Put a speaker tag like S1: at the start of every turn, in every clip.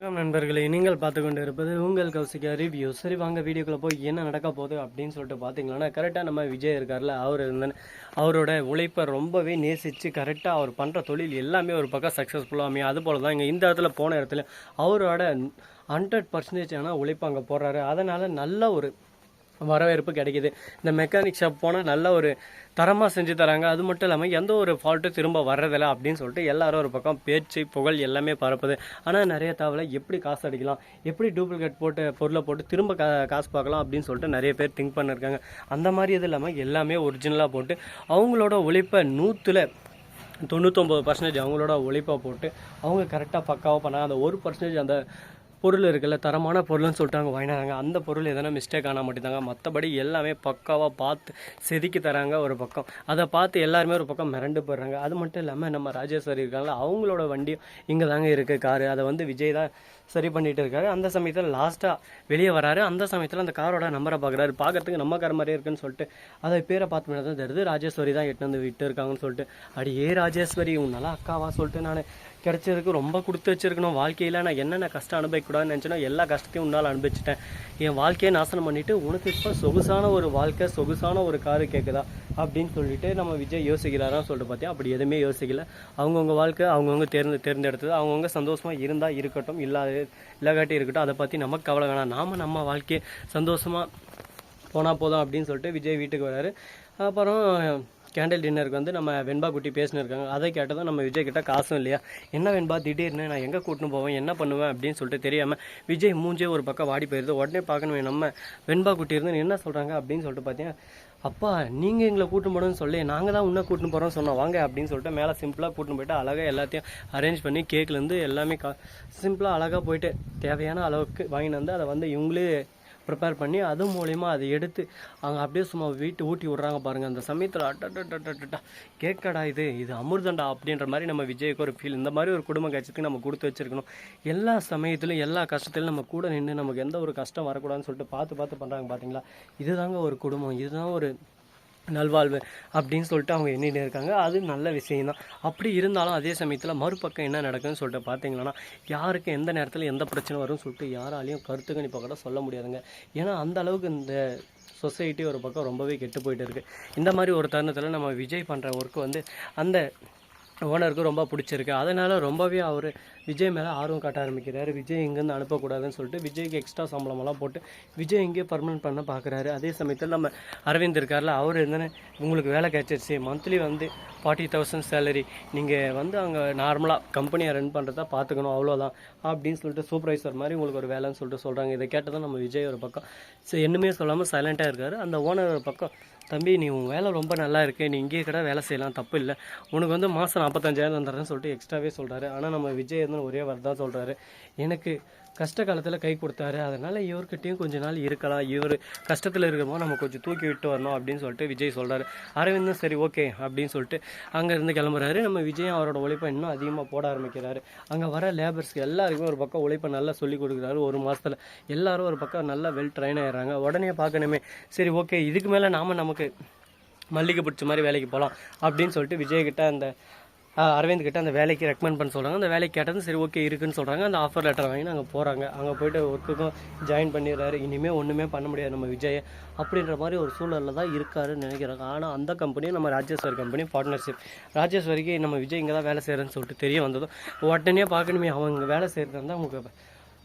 S1: வணக்கம் நண்பர்களே நீங்கள் பார்த்து கொண்டு இருப்பது உங்கள் கௌசிகா ரிவ்யூ சரி வாங்க வீடியோக்குள்ளே போய் என்ன நடக்க போகுது அப்படின்னு சொல்லிட்டு பார்த்தீங்கன்னா கரெக்டாக நம்ம விஜய் இருக்கார்ல அவர் இருந்தேன். அவரோட உழைப்பை ரொம்பவே நேசித்து கரெக்டாக அவர் பண்ணுற தொழில் எல்லாமே ஒரு பக்கம் சக்ஸஸ்ஃபுல்லாக அமையும். அது போல தான் இங்கே இந்த இடத்துல போன இடத்துல அவரோட ஹண்ட்ரட் பர்சன்டேஜ் ஆனால் உழைப்பு அங்கே போடுறாரு. அதனால் நல்ல ஒரு வரவேற்பு கிடைக்குது. இந்த மெக்கானிக் ஷாப் போனால் நல்ல ஒரு தரமாக செஞ்சு தராங்க. அது மட்டும் இல்லாமல் எந்த ஒரு ஃபால்ட்டும் திரும்ப வர்றதில்ல அப்படின்னு சொல்லிட்டு எல்லாரும் ஒரு பக்கம் பேச்சு புகழ் எல்லாமே பரப்புது. ஆனால் நிறைய தவிர எப்படி காசு அடிக்கலாம்? எப்படி டூப்ளிகேட் போட்டு பொருளை போட்டு திரும்ப கா காசு பார்க்கலாம் அப்படின்னு சொல்லிட்டு நிறைய பேர் திங்க் பண்ணிருக்காங்க. அந்த மாதிரி இது இல்லாமல் எல்லாமே ஒரிஜினலாக போட்டு அவங்களோட உழைப்பை நூற்றில் தொண்ணூத்தொம்பது பர்சன்டேஜ் அவங்களோட உழைப்பை போட்டு அவங்க கரெக்டாக பக்காவாக பண்ணாங்க. அந்த ஒரு பர்சன்டேஜ் அந்த பொருள் இருக்குல்ல தரமான பொருள்னு சொல்லிட்டாங்க வாங்கினாங்க. அந்த பொருள் எதனா மிஸ்டேக் ஆனால் மாட்டேங்காங்க மற்றபடி எல்லாமே பக்காவாக பார்த்து செதுக்கி தராங்க ஒரு பக்கம். அதை பார்த்து எல்லாருமே ஒரு பக்கம் மிரண்டு போடுறாங்க அது மட்டும் இல்லாமல் நம்ம ராஜேஸ்வரி இருக்காங்களா அவங்களோட வண்டியும் இங்கே தாங்க இருக்குது காரு. அதை வந்து விஜய் தான் சரி பண்ணிட்டு இருக்காரு. அந்த சமயத்தில் லாஸ்ட்டாக வெளியே வராரு. அந்த சமயத்தில் அந்த காரோட நம்பரை பார்க்குறாரு பார்க்கறதுக்கு நம்ம கார் மாதிரியே இருக்குன்னு சொல்லிட்டு அதை பேரை பார்த்து தான் தெரியுது ராஜேஸ்வரி தான் எட்டு வந்து விட்டு இருக்காங்கன்னு சொல்லிட்டு. அடி ஏ ராஜேஸ்வரி? உன்னால அக்காவா சொல்லிட்டு நான் கிடைச்சதுக்கு ரொம்ப கொடுத்து வச்சிருக்கணும். வாழ்க்கையில் நான் என்னென்ன கஷ்டம் அனுபவிக்கூடாதுன்னு நினச்சேனோ எல்லா கஷ்டத்தையும் உன்னால் அனுபவிச்சிட்டேன். என் வாழ்க்கையை நாசனம் பண்ணிவிட்டு உனக்கு இப்போ சொகுசான ஒரு வாழ்க்கை சொகுசான ஒரு காரு கேட்குதா அப்படின்னு சொல்லிட்டு நம்ம விஜய் யோசிக்கிறாரான்னு சொல்லிட்டு பார்த்தேன் அப்படி எதுவுமே யோசிக்கல. அவங்கவுங்க வாழ்க்கை அவங்கவுங்க தேர்ந்து தேர்ந்தெடுத்தது. அவங்கவுங்க சந்தோஷமாக இருந்தால் இருக்கட்டும் இல்லாத இல்லாகாட்டி இருக்கட்டும். அதை பற்றி நமக்கு கவலை வேணாம். நாம் நம்ம வாழ்க்கையை சந்தோஷமாக போனால் போதும் அப்படின்னு சொல்லிட்டு விஜய் வீட்டுக்கு வராரு. அப்புறம் கேண்டில் டின்னருக்கு வந்து நம்ம வெண்பா குட்டி பேசினு இருக்காங்க அதை கேட்டதும் நம்ம விஜய் கிட்ட காசும் இல்லையா? என்ன வெண்பா திடீர்னு நான் எங்கே கூட்டின்னு போவேன்? என்ன பண்ணுவேன் அப்படின்னு சொல்லிட்டு தெரியாமல் விஜய் மூஞ்சே ஒரு பக்கம் வாடி போயிருது. உடனே பார்க்கணுமே நம்ம வெண்பா குட்டி இருந்து என்ன சொல்கிறாங்க அப்படின்னு சொல்லிட்டு பார்த்தீங்கன்னா அப்பா நீங்கள் எங்களை கூட்டின்னு போகணும்னு சொல்லி நாங்கள் தான் உன்ன கூட்டின்னு போகிறோம் சொன்னோம். வாங்க அப்படின்னு சொல்லிட்டு மேலே சிம்பிளாக கூட்டின்னு போயிட்டு அழகாக எல்லாத்தையும் அரேஞ்ச் பண்ணி கேக்லேருந்து எல்லாமே கா சிம்பிளாக அழகாக போயிட்டு தேவையான அளவுக்கு வாங்கிட்டு வந்து அதை வந்து இவங்களே ப்ரிப்பேர் பண்ணி அது மூலிமா அதை எடுத்து அவங்க அப்படியே சும்மா வீட்டு ஊட்டி விட்றாங்க பாருங்கள் அந்த சமயத்தில் அட்டா கேட்கடா இது இது அமிர்தண்டா அப்படின்ற மாதிரி நம்ம விஜய்க்கு ஒரு ஃபீல் இந்த மாதிரி ஒரு குடும்ப கட்சிக்கு நம்ம கொடுத்து வச்சிருக்கணும். எல்லா சமயத்திலும் எல்லா கஷ்டத்திலும் நம்ம கூட நின்று நமக்கு எந்த ஒரு கஷ்டம் வரக்கூடாதுன்னு சொல்லிட்டு பார்த்து பார்த்து பண்ணுறாங்க பார்த்தீங்களா இதுதாங்க ஒரு குடும்பம் இதுதான் ஒரு நல்வாழ்வு அப்படின்னு சொல்லிட்டு அவங்க எண்ணிட்டு இருக்காங்க. அது நல்ல விஷயம்தான். அப்படி இருந்தாலும் அதே சமயத்தில் மறுபக்கம் என்ன நடக்குதுன்னு சொல்லிட்டு பார்த்தீங்கன்னா யாருக்கு எந்த நேரத்தில் எந்த பிரச்சனை வரும்னு சொல்லிட்டு யாராலையும் கருத்து கணிப்பாக கூட சொல்ல முடியாதுங்க. ஏன்னா அந்த அளவுக்கு இந்த சொசைட்டி ஒரு பக்கம் ரொம்பவே கெட்டு போயிட்டு இருக்குது இந்த மாதிரி ஒரு தருணத்தில் நம்ம விஜய் பண்ணுற ஒர்க்கு வந்து அந்த ஓனருக்கு ரொம்ப பிடிச்சிருக்கு. அதனால் ரொம்பவே அவர் விஜய் மேலே ஆர்வம் காட்ட ஆரம்பிக்கிறாரு. விஜய் இங்கேருந்து அனுப்பக்கூடாதுன்னு சொல்லிட்டு விஜய்க்கு எக்ஸ்ட்ரா சம்பளமெல்லாம் போட்டு விஜய் இங்கேயே பர்மனெண்ட் பண்ண பார்க்குறாரு அதே சமயத்தில் நம்ம அரவிந்த் இருக்கார்ல அவர் இருந்தானே உங்களுக்கு வேலை கிடச்சிருச்சு. மந்த்லி வந்து ஃபார்ட்டி தௌசண்ட் சேலரி நீங்கள் வந்து அங்கே நார்மலாக கம்பெனியை ரன் பண்ணுறதா பார்த்துக்கணும் அவ்வளோதான் அப்படின்னு சொல்லிட்டு சூப்பர்வைசர் மாதிரி உங்களுக்கு ஒரு வேலைன்னு சொல்லிட்டு சொல்கிறாங்க இதை கேட்டதும் நம்ம விஜய் ஒரு பக்கம். சரி என்னமே சொல்லாமல் சைலண்ட்டாக இருக்கார். அந்த ஓனர் ஒரு பக்கம் தம்பி நீ உன் வேலை ரொம்ப நல்லா இருக்கு. நீ இங்கேயே கூட வேலை செய்யலாம். தப்பு இல்லை. உனக்கு வந்து மாதம் நாற்பத்தஞ்சாயிரம் தந்துடுறேன்னு சொல்லிட்டு எக்ஸ்ட்ராவே சொல்கிறாரு ஆனால் நம்ம விஜய் வந்து ஒரே வார்த்தை தான் சொல்கிறாரு எனக்கு கஷ்ட காலத்தில் கை கொடுத்தாரு. அதனால் இவர்கிட்டயும் கொஞ்ச நாள் இருக்கலாம். இவர் கஷ்டத்தில் இருக்கிறமோ நம்ம கொஞ்சம் தூக்கி விட்டு வரணும் அப்படின்னு சொல்லிட்டு விஜய் சொல்கிறாரு அரவிந்தும் சரி ஓகே அப்படின்னு சொல்லிட்டு அங்கேருந்து கிளம்புறாரு. நம்ம விஜய் அவரோட உழைப்பை இன்னும் அதிகமாக போட ஆரம்பிக்கிறாரு. அங்கே வர லேபர்ஸ்க்கு எல்லாருக்குமே ஒரு பக்கம் உழைப்பை நல்லா சொல்லி கொடுக்குறாரு ஒரு மாதத்தில் எல்லாரும் ஒரு பக்கம் நல்லா வெல் ட்ரைன் ஆகிறாங்க உடனே பார்க்கணுமே சரி ஓகே இதுக்கு மேலே நாம் நமக்கு மல்லிகை பிடிச்ச மாதிரி வேலைக்கு போகலாம் அப்படின்னு சொல்லிட்டு விஜய்கிட்ட அந்த அரவிந்த் கிட்ட அந்த வேலைக்கு ரெக்கமெண்ட் பண்ண சொல்கிறாங்க அந்த வேலைக்கு கேட்டதும் சரி ஓகே இருக்குன்னு சொல்கிறாங்க அந்த ஆஃபர் லெட்டர் வாங்கி நாங்கள் போகிறாங்க அங்கே போயிட்டு ஒர்க்குக்கும் ஜாயின் பண்ணிடுறாரு. இனிமேல் ஒன்றுமே பண்ண முடியாது நம்ம விஜய். அப்படின்ற மாதிரி ஒரு சூழலில் தான் இருக்காருன்னு நினைக்கிறாங்க. ஆனால் அந்த கம்பெனியும் நம்ம ராஜேஸ்வரி கம்பெனி பார்ட்னர்ஷிப் ராஜேஸ்வரிக்கு நம்ம விஜய் இங்கே தான் வேலை செய்கிறேன்னு சொல்லிட்டு தெரிய வந்ததும் உடனே பார்க்கணுமே அவங்க வேலை செய்கிறது தான் அவங்க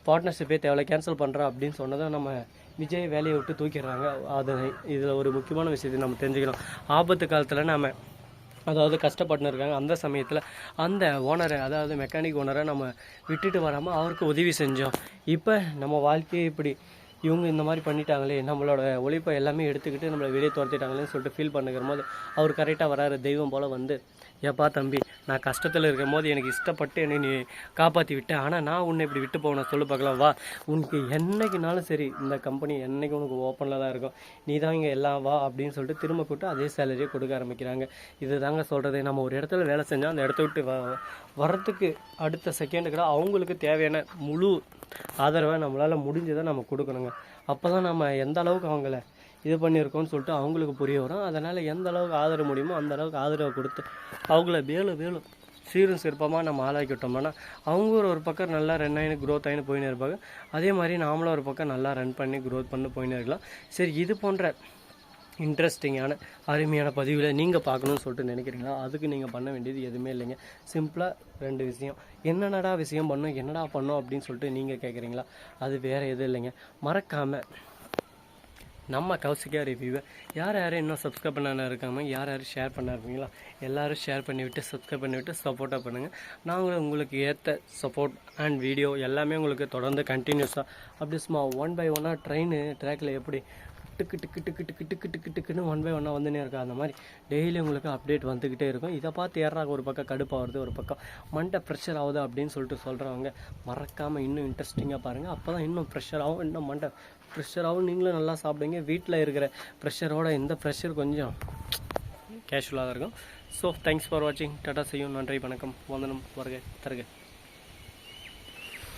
S1: பார்ட்னர்ஷிப்பே தேவையில்ல கேன்சல் பண்ணுறா அப்படின்னு சொன்னதும் நம்ம விஜய் வேலையை விட்டு தூக்கிடுறாங்க. அது இதில் ஒரு முக்கியமான விஷயத்தை நம்ம தெரிஞ்சுக்கணும். ஆபத்து காலத்தில் நம்ம அதாவது கஷ்டப்பட்டு இருக்காங்க. அந்த சமயத்தில் அந்த ஓனரை அதாவது மெக்கானிக் ஓனரை நம்ம விட்டுட்டு வராமல் அவருக்கு உதவி செஞ்சோம். இப்போ நம்ம வாழ்க்கையை இப்படி. இவங்க இந்த மாதிரி பண்ணிட்டாங்களே நம்மளோட உழைப்பை எல்லாமே எடுத்துக்கிட்டு நம்மளை வெளியே துரத்திட்டாங்களேன்னு சொல்லிட்டு ஃபீல் பண்ணுங்கிற போது அவர் கரெக்டாக வராரு. தெய்வம் போல் வந்து ஏப்பா தம்பி நான் கஷ்டத்தில் இருக்கும் போது எனக்கு இஷ்டப்பட்டு என்னை நீ காப்பாற்றி விட்டேன் ஆனால் நான் உன்னை இப்படி விட்டு போகணும். சொல்லு பார்க்கலாம். வா. உனக்கு என்னைக்குனாலும் சரி இந்த கம்பெனி என்றைக்கு உனக்கு ஓப்பனில் தான் இருக்கும். நீ தான் இங்கே எல்லாம் வா அப்படின்னு சொல்லிட்டு திரும்ப கூப்பிட்டு அதே சேலரியை கொடுக்க ஆரம்பிக்கிறாங்க. இது தாங்க சொல்கிறது நம்ம ஒரு இடத்துல வேலை செஞ்சால் அந்த இடத்த விட்டு வ வரத்துக்கு அடுத்த செகண்டு கூட அவங்களுக்கு தேவையான முழு ஆதரவை நம்மளால் முடிஞ்சதை நம்ம கொடுக்கணுங்க. அப்போ தான் நம்ம எந்த அளவுக்கு அவங்கள இது பண்ணியிருக்கோம்னு சொல்லிட்டு அவங்களுக்கு புரிய வரும். அதனால் எந்த அளவுக்கு ஆதரவு முடியுமோ அந்த அளவுக்கு ஆதரவை கொடுத்து அவங்கள வேலும் வேலும் சீரும் சிறப்பமாக நம்ம ஆளாக்கி விட்டோம்னா அவங்க ஒரு ஒரு பக்கம் நல்லா ரன் ஆகி க்ரோத் ஆகின்னு போயின்னு இருப்பாங்க. அதே மாதிரி நாமளும் ஒரு பக்கம் நல்லா ரன் பண்ணி க்ரோத் பண்ணி போயின்னு இருக்கலாம். சரி இது போன்ற இன்ட்ரெஸ்டிங்கான அருமையான பதிவில் நீங்கள் பார்க்கணும்னு சொல்லிட்டு நினைக்கிறீங்களா? அதுக்கு நீங்கள் பண்ண வேண்டியது எதுவுமே இல்லைங்க. சிம்பிளாக ரெண்டு விஷயம். என்னென்னடா விஷயம் பண்ணோம் என்னடா பண்ணோம் அப்படின்னு சொல்லிட்டு நீங்கள் கேட்குறீங்களா அது வேறு எதுவும் இல்லைங்க. மறக்காமல் நம்ம கௌசிகா ரிவ்யூவை யார் யாரும் இன்னும் சப்ஸ்கிரைப் பண்ணாமல் இருக்காமல் யார் யாரும் ஷேர் பண்ண இருக்கீங்களோ? எல்லோரும் ஷேர் பண்ணிவிட்டு சப்ஸ்கிரைப் பண்ணிவிட்டு சப்போர்ட்டாக பண்ணுங்கள் நாங்களும் உங்களுக்கு ஏற்ற சப்போர்ட் அண்ட் வீடியோ எல்லாமே உங்களுக்கு தொடர்ந்து கண்டினியூஸாக அப்படி சும்மா ஒன் பை ஒன்னாக ட்ரெயின் ட்ராக்கில் எப்படி டிக்கு டிக்கு டிக்கு டிக்கு டிக்கு டிக்கு டிக்குன்னு ஒன் பை ஒன்னாக வந்துனே இருக்கா அந்த மாதிரி டெய்லி உங்களுக்கு அப்டேட் வந்துக்கிட்டே இருக்கும். இதை பார்த்து ஏறாக ஒரு பக்கம் கடுப்பாக வருது ஒரு பக்கம். மண்டை ப்ரெஷர் ஆகுது அப்படின்னு சொல்லிட்டு சொல்கிறவங்க மறக்காமல் இன்னும் இன்ட்ரெஸ்டிங்காக பாருங்கள் அப்போ தான் இன்னும் ப்ரெஷர் ஆகும் இன்னும் மண்டை ப்ரெஷராகவும் நீங்களும் நல்லா சாப்பிடுங்க. வீட்டில் இருக்கிற ப்ரெஷரோட இந்த ப்ரெஷர் கொஞ்சம் கேஷுவலாக தான் இருக்கும். ஸோ தேங்க்ஸ் ஃபார் வாட்சிங் டாட்டா செய்யும் நன்றி வணக்கம். வந்தனம் வருக தருக.